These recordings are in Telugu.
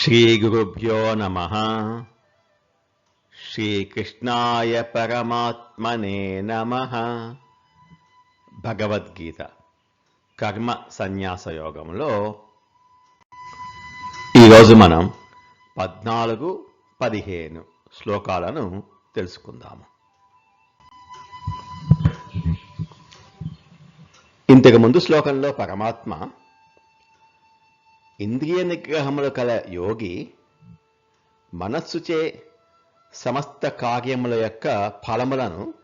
శ్రీగురుభ్యో నమ. శ్రీకృష్ణాయ పరమాత్మనే నమ. భగవద్గీత. కర్మ సన్యాస యోగంలో ఈరోజు మనం పద్నాలుగు పదిహేను శ్లోకాలను తెలుసుకుందాము. ఇంతకు ముందు శ్లోకంలో పరమాత్మ ఇంద్రియ నిగ్రహములు కల యోగి మనస్సుచే సమస్త కార్యముల యొక్క ఫలములను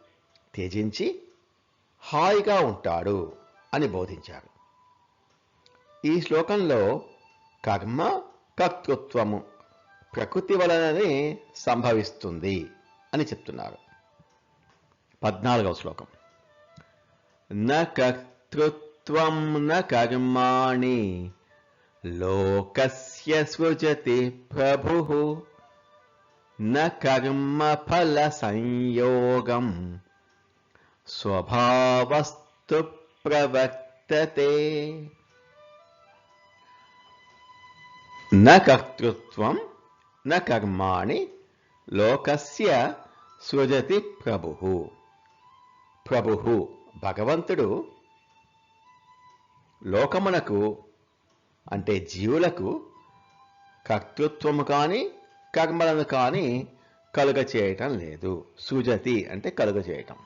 త్యజించి హాయిగా ఉంటాడు అని బోధించారు. ఈ శ్లోకంలో కర్మ కర్తృత్వము ప్రకృతి వలననే సంభవిస్తుంది అని చెప్తున్నారు. పద్నాలుగవ శ్లోకం. న కర్తృత్వం న కర్మాణి లోకస్య సృజతి ప్రభు న కర్మఫల సంయోగం స్వభావస్తు ప్రవర్తతే న కర్తృత్వం న కర్మాణి లోకస్య సృజతి ప్రభు ప్రభు భగవంతుడు లోకమునకు అంటే జీవులకు కర్తృత్వము కానీ కర్మలను కానీ కలుగ చేయటం లేదు. సుజతి అంటే కలుగ చేయటం.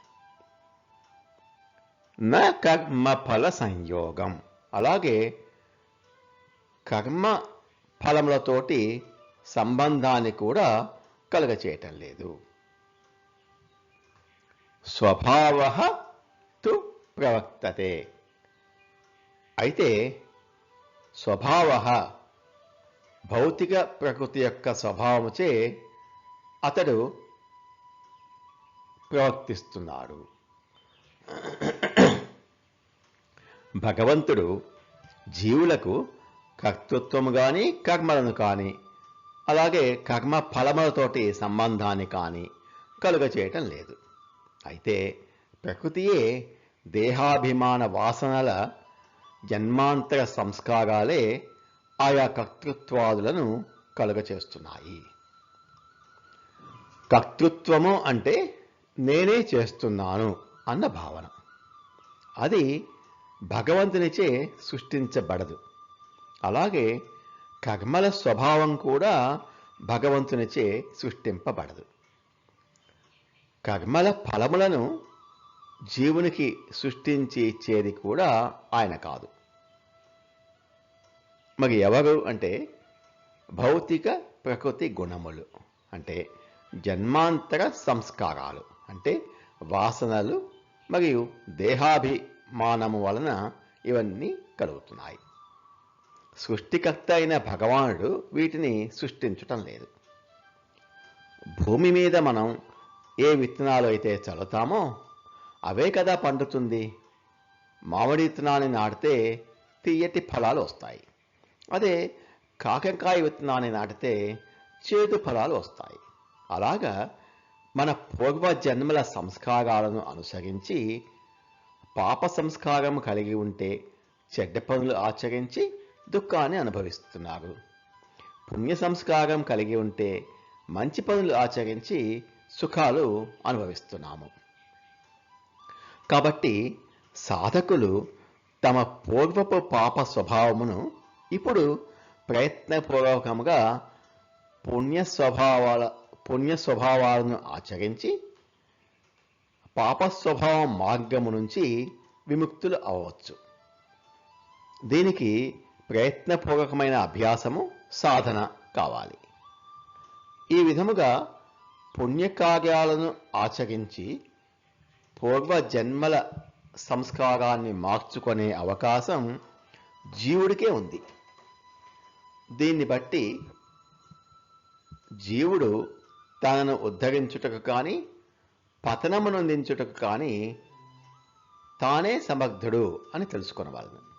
న కర్మ ఫల సంయోగం. అలాగే కర్మ ఫలములతోటి సంబంధాన్ని కూడా కలుగ చేయటం లేదు. స్వభావ తు అయితే స్వభావ భౌతిక ప్రకృతి యొక్క స్వభావముచే అతడు ప్రవర్తిస్తున్నాడు. భగవంతుడు జీవులకు కర్తృత్వము కానీ కర్మలను కానీ అలాగే కర్మ ఫలములతోటి సంబంధాన్ని కానీ కలుగ చేయటం లేదు. అయితే ప్రకృతియే దేహాభిమాన వాసనల జన్మాంతర సంస్కారాలే ఆయా కర్తృత్వాదులను కలుగచేస్తున్నాయి. కర్తృత్వము అంటే నేనే చేస్తున్నాను అన్న భావన. అది భగవంతునిచే సృష్టించబడదు. అలాగే కర్మల స్వభావం కూడా భగవంతునిచే సృష్టింపబడదు. కర్మల ఫలములను జీవునికి సృష్టించి ఇచ్చేది కూడా ఆయన కాదు. మరి ఎవరు అంటే భౌతిక ప్రకృతి గుణములు. అంటే జన్మాంతర సంస్కారాలు. అంటే వాసనలు మరియు దేహాభిమానము వలన ఇవన్నీ కలుగుతున్నాయి. సృష్టికర్త అయిన భగవానుడు వీటిని సృష్టించటం లేదు. భూమి మీద మనం ఏ విత్తనాలు అయితే చల్లుతామో అవే కదా పండుతుంది. మామిడి విత్తనాన్ని నాటితే తీయటి ఫలాలు వస్తాయి. అదే కాకరకాయ విత్తనాన్ని నాటితే చేదు ఫలాలు వస్తాయి. అలాగా మన పూర్వ జన్మల సంస్కారాలను అనుసరించి పాప సంస్కారం కలిగి ఉంటే చెడ్డ పనులు ఆచరించి దుఃఖాన్ని అనుభవిస్తున్నారు. పుణ్య సంస్కారం కలిగి ఉంటే మంచి పనులు ఆచరించి సుఖాలు అనుభవిస్తున్నాము. కాబట్టి సాధకులు తమ పూర్వపు పాప స్వభావమును ఇప్పుడు ప్రయత్నపూర్వకముగా పుణ్య స్వభావాల పుణ్య స్వభావాలను ఆచరించి పాప స్వభావం మార్గము నుంచి విముక్తులు అవ్వచ్చు. దీనికి ప్రయత్నపూర్వకమైన అభ్యాసము సాధన కావాలి. ఈ విధముగా పుణ్యకార్యాలను ఆచరించి పూర్వ జన్మల సంస్కారాన్ని మార్చుకునే అవకాశం జీవుడికే ఉంది. దీన్ని బట్టి జీవుడు తనను ఉద్ధరించుటకు కానీ పతనము నొందించుటకు కానీ తానే సమర్థుడు అని తెలుసుకునవలను.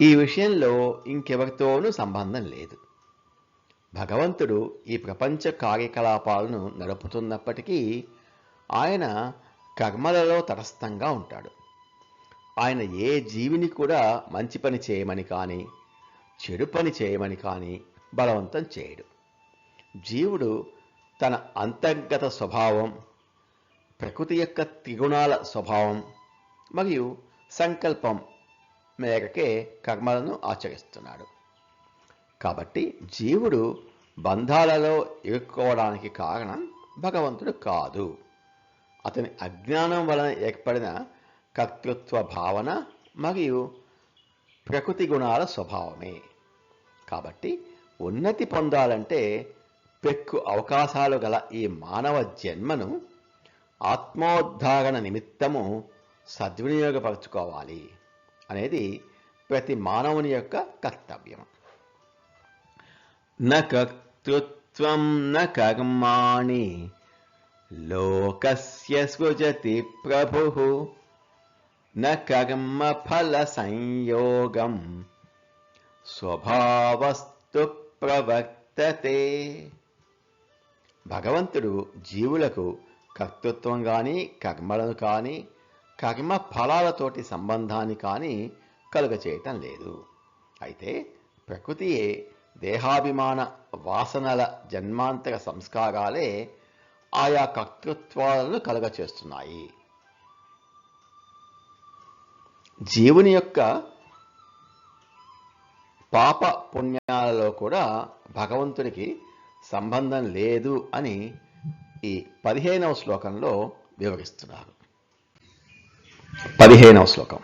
ఈ విషయంలో ఇంకెవరితోనూ సంబంధం లేదు. భగవంతుడు ఈ ప్రపంచ కార్యకలాపాలను నడుపుతున్నప్పటికీ ఆయన కర్మలలో తటస్థంగా ఉంటాడు. ఆయన ఏ జీవిని కూడా మంచి పని చేయమని కానీ చెడు పని చేయమని కానీ బలవంతం చేయడు. జీవుడు తన అంతర్గత స్వభావం ప్రకృతి యొక్క త్రిగుణాల స్వభావం మరియు సంకల్పం మేరకే కర్మలను ఆచరిస్తున్నాడు. కాబట్టి జీవుడు బంధాలలో ఇరుక్కోవడానికి కారణం భగవంతుడు కాదు. అతని అజ్ఞానం వలన ఏర్పడిన కర్తృత్వ భావన మరియు ప్రకృతి గుణాల స్వభావమే. కాబట్టి ఉన్నతి పొందాలంటే పెక్కు అవకాశాలు గల ఈ మానవ జన్మను ఆత్మోద్ధారణ నిమిత్తము సద్వినియోగపరచుకోవాలి అనేది ప్రతి మానవుని యొక్క కర్తవ్యం. న కర్తృత్వం న కర్మాణి లోకస్య సృజతి ప్రభు న కర్మ ఫల సంయోగం స్వభావస్తు ప్రవర్తతే భగవంతుడు జీవులకు కర్తృత్వం కానీ కర్మలను కానీ కర్మ ఫలాలతోటి సంబంధాన్ని కానీ కలుగచేయటం లేదు. అయితే ప్రకృతియే దేహాభిమాన వాసనల జన్మాంతర సంస్కారాలే ఆయా కర్తృత్వాలను కలుగచేస్తున్నాయి. జీవుని యొక్క పాప పుణ్యాలలో కూడా భగవంతుడికి సంబంధం లేదు అని ఈ పదిహేనవ శ్లోకంలో వివరిస్తున్నారు. పదిహేనవ శ్లోకం.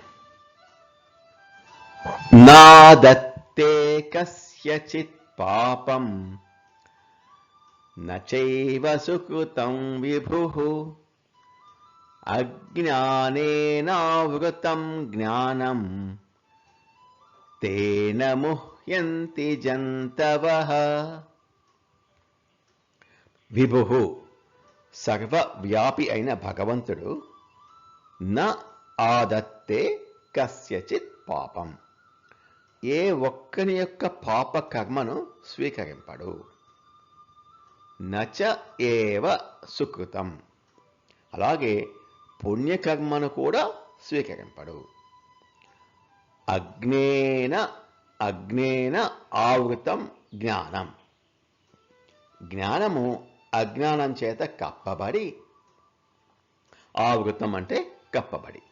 నాదత్తే కస్యచిత్ పాపం నచైవ సుకృతం విభు. అజ్ఞానేనావృతం జ్ఞానం. తేన ముహ్యంతి జంతవ. విభు. సర్వవ్యాపి అయిన భగవంతుడు న ఆదత్తే కస్యచిత్ పాపం. ఏ ఒక్కని యొక్క పాప కర్మను స్వీకరింపడు. నచ ఏవ సుకృతం. అలాగే పుణ్యకర్మను కూడా స్వీకరింపడు. అగ్నేన అగ్నేన ఆవృతం జ్ఞానం. జ్ఞానము అజ్ఞానం చేత కప్పబడి ఆవృతం అంటే కప్పబడి.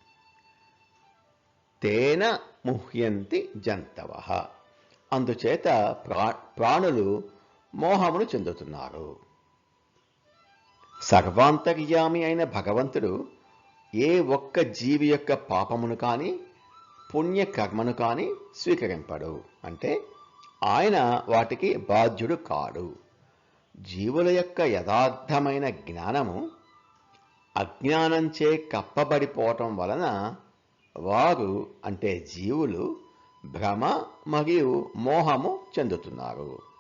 తేన ముహ్యంతి జంతవ. అందుచేత ప్రా ప్రాణులు మోహమును చెందుతున్నారు. సర్వాంతర్యామి అయిన భగవంతుడు ఏ ఒక్క జీవి యొక్క పాపమును కానీ పుణ్యకర్మను కానీ స్వీకరింపడు. అంటే ఆయన వాటికి బాధ్యుడు కాడు. జీవుల యొక్క యథార్థమైన జ్ఞానము అజ్ఞానంచే కప్పబడిపోవటం వలన వారు అంటే జీవులు భ్రమ మరియు మోహము చెందుతున్నారు.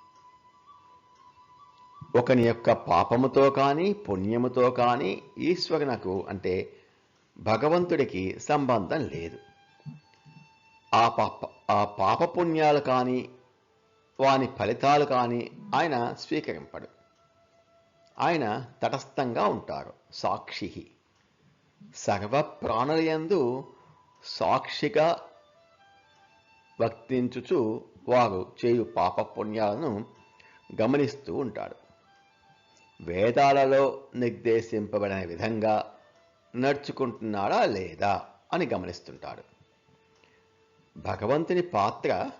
ఒకని యొక్క పాపముతో కానీ పుణ్యముతో కానీ ఈశ్వరునకు అంటే భగవంతుడికి సంబంధం లేదు. ఆ పాప ఆ పాపపుణ్యాలు కానీ వాని ఫలితాలు కానీ ఆయన స్వీకరింపడు. ఆయన తటస్థంగా ఉంటారు సాక్షి. సర్వ ప్రాణులయందు సాక్షిగా వర్తించుచు వారు చేయు పాపపుణ్యాలను గమనిస్తూ ఉంటాడు వేదాలలో నిర్దేశింపబడిన విధంగా నడుచుకుంటున్నాడా లేదా అని గమనిస్తుంటాడు. భగవంతుని పాత్ర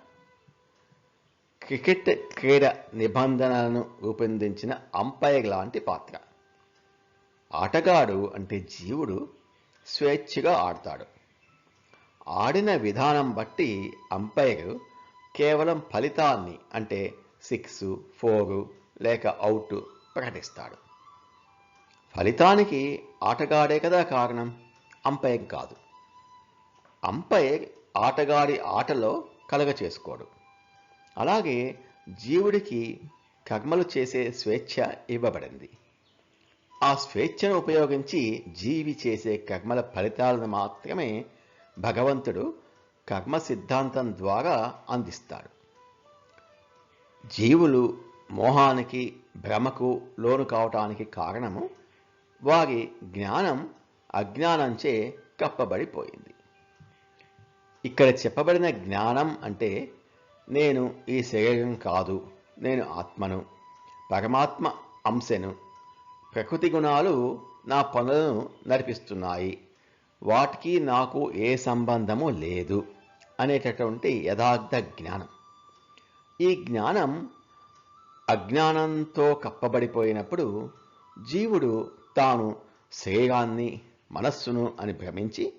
క్రికెట్ క్రీడ నిబంధనలను రూపొందించిన అంపైర్ లాంటి పాత్ర. ఆటగాడు అంటే జీవుడు స్వేచ్ఛగా ఆడతాడు. ఆడిన విధానం బట్టి అంపైర్ కేవలం ఫలితాన్ని అంటే సిక్స్ ఫోరు లేక అవుట్ ప్రకటిస్తాడు. ఫలితానికి ఆటగాడే కదా కారణం? అంపైర్ కాదు. అంపైర్ ఆటగాడి ఆటలో కలగ చేసుకోడు. అలాగే జీవుడికి కర్మలు చేసే స్వేచ్ఛ ఇవ్వబడింది. ఆ స్వేచ్ఛను ఉపయోగించి జీవి చేసే కర్మల ఫలితాలను మాత్రమే భగవంతుడు కర్మ సిద్ధాంతం ద్వారా అందిస్తాడు. జీవులు మోహానికి భ్రమకు లోను కావటానికి కారణము వారి జ్ఞానం అజ్ఞానంచే కప్పబడిపోయింది. ఇక్కడ చెప్పబడిన జ్ఞానం అంటే నేను ఈ శరీరం కాదు నేను ఆత్మను పరమాత్మ అంశను ప్రకృతి గుణాలు నా పనులను నడిపిస్తున్నాయి వాటికి నాకు ఏ సంబంధము లేదు అనేటటువంటి యథార్థ జ్ఞానం. ఈ జ్ఞానం అజ్ఞానంతో కప్పబడిపోయినప్పుడు జీవుడు తాను శరీరాన్ని మనస్సును అని భ్రమించి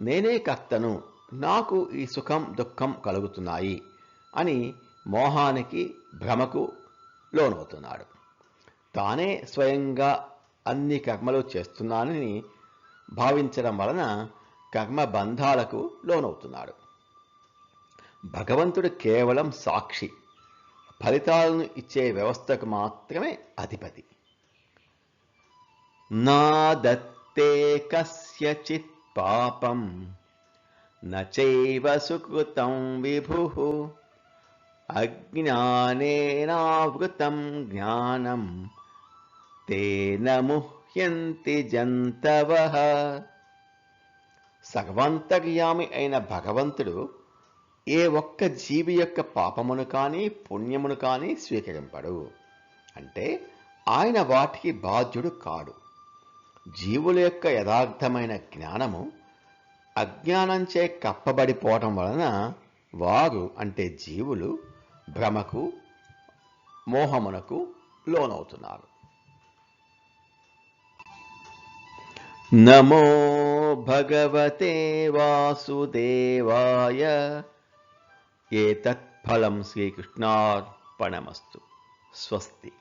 నేనే కర్తను నాకు ఈ సుఖం దుఃఖం కలుగుతున్నాయి అని మోహానికి భ్రమకు లోనవుతున్నాడు. తానే స్వయంగా అన్ని కర్మలు చేస్తున్నానని భావించడం వలన కర్మ బంధాలకు లోనవుతున్నాడు. భగవంతుడు కేవలం సాక్షి. ఫలితాలను ఇచ్చే వ్యవస్థకు మాత్రమే అధిపతి. నా దత్తే కస్యచిత్ పాపం నైవ సుకృతం విభు అజ్ఞానేనావృతం జ్ఞానం తేన ముహ్యంతి జంతవ. సర్వాంతర్యామి అయిన భగవంతుడు ఏ ఒక్క జీవి యొక్క పాపమును కానీ పుణ్యమును కానీ స్వీకరింపడు. అంటే ఆయన వాటికి బాధ్యుడు కాడు. జీవుల యొక్క యథార్థమైన జ్ఞానము అజ్ఞానంచే కప్పబడిపోవటం వలన వారు అంటే జీవులు భ్రమకు మోహమునకు లోనవుతున్నారు. నమో భగవతే వాసుదేవాయ ఏతత్ఫలం శ్రీకృష్ణార్పణమస్తు. స్వస్తి.